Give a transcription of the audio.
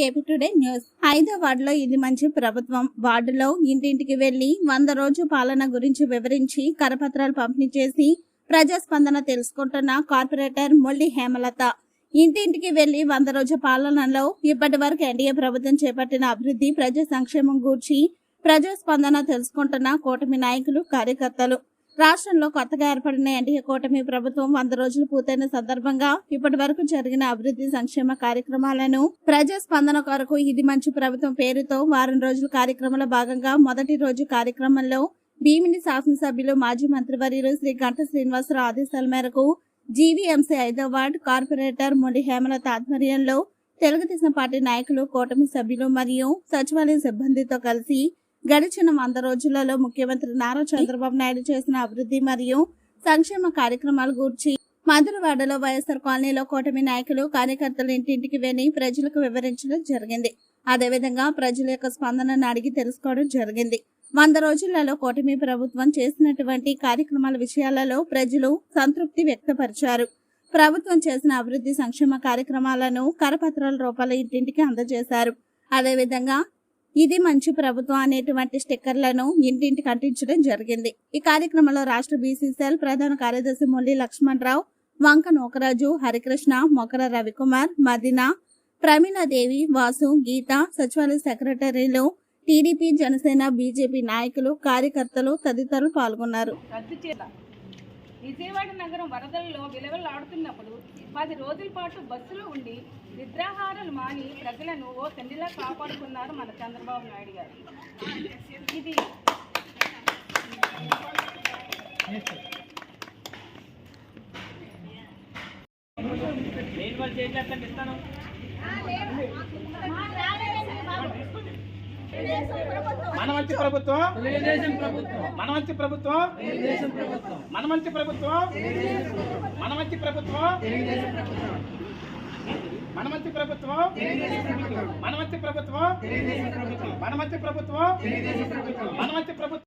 To AP today news. ఐదో వార్డులో ఇది మంచి ప్రభుత్వం. వార్డులో ఇంటింటికి వెళ్ళి వంద రోజు పాలన గురించి వివరించి కరపత్రాలు పంపిణీ చేసి ప్రజాస్పందన తెలుసుకుంటున్న కార్పొరేటర్ మొల్లి హేమలత. ఇంటింటికి వెళ్ళి వంద రోజు పాలనలో ఇప్పటి వరకు ఎన్డీఏ ప్రభుత్వం చేపట్టిన అభివృద్ధి ప్రజా సంక్షేమం గూర్చి ప్రజాస్పందన తెలుసుకుంటున్న కూటమి నాయకులు కార్యకర్తలు. రాష్ట్రంలో కొత్తగా ఏర్పడిన ఎన్డీఏ కూటమి ప్రభుత్వం వంద రోజులు పూర్తయిన సందర్భంగా ఇప్పటి వరకు జరిగిన అభివృద్ధి సంక్షేమ కార్యక్రమాలను ప్రజా స్పందన కొరకు ఇది మంచి ప్రభుత్వం పేరుతో వారం రోజుల కార్యక్రమంలో భాగంగా మొదటి రోజు కార్యక్రమంలో భీమిని శాసనసభ్యులు మాజీ మంత్రివర్యులు శ్రీ గంట శ్రీనివాసరావు ఆదేశాల మేరకు జీవీఎంసీ ఐదో వార్డు కార్పొరేటర్ మొండి హేమలత ఆధ్వర్యంలో తెలుగుదేశం పార్టీ నాయకులు కూటమి సభ్యులు మరియు సచివాలయ సిబ్బందితో కలిసి గడిచిన వంద రోజులలో ముఖ్యమంత్రి నారా చంద్రబాబు నాయుడు చేసిన అభివృద్ధి మరియు సంక్షేమ కార్యక్రమాల గురించి మధురవాడలో వైఎస్ఆర్ కాలనీలో కూటమి నాయకులు కార్యకర్తలు ఇంటింటికి వెళ్ళి ప్రజలకు వివరించడం జరిగింది. అదేవిధంగా ప్రజల యొక్క స్పందనను అడిగి తెలుసుకోవడం జరిగింది. వంద రోజులలో కూటమి ప్రభుత్వం చేసినటువంటి కార్యక్రమాల విషయాలలో ప్రజలు సంతృప్తి వ్యక్తపరిచారు. ప్రభుత్వం చేసిన అభివృద్ధి సంక్షేమ కార్యక్రమాలను కరపత్రాల రూపాల్లో ఇంటింటికి అందజేశారు. అదేవిధంగా ఇది మంచి ప్రభుత్వం అనేటువంటి స్టిక్కర్లను ఇంటింటికి అంటించడం జరిగింది. ఈ కార్యక్రమంలో రాష్ట్ర బీసీసీఎల్ ప్రధాన కార్యదర్శి మొల్లి లక్ష్మణరావు వంక నోకరాజు హరికృష్ణ మొకర రవికుమార్ మదిన ప్రమీలాదేవి వాసు గీత సచివాలయ సెక్రటరీలు టీడీపీ జనసేన బీజేపీ నాయకులు కార్యకర్తలు తదితరులు పాల్గొన్నారు. రద్దు విజయవాడ నగరం వరదల్లో విలవలాడుతున్నప్పుడు పది రోజుల పాటు బస్సులో ఉండి నిద్రాహారాలు మాని ప్రజలను ఓ తండ్రిలా కాపాడుకున్నారు మన చంద్రబాబు నాయుడు గారు. ఇది మన మంచి ప్రభుత్వం? మన మంచి ప్రభుత్వం? మన మంచి ప్రభుత్వం? మన మంచి ప్రభుత్వం? మన మంచి ప్రభుత్వం? మన మంచి ప్రభుత్వం? మన మంచి ప్రభుత్వం. మన మంచి ప్రభుత్వం?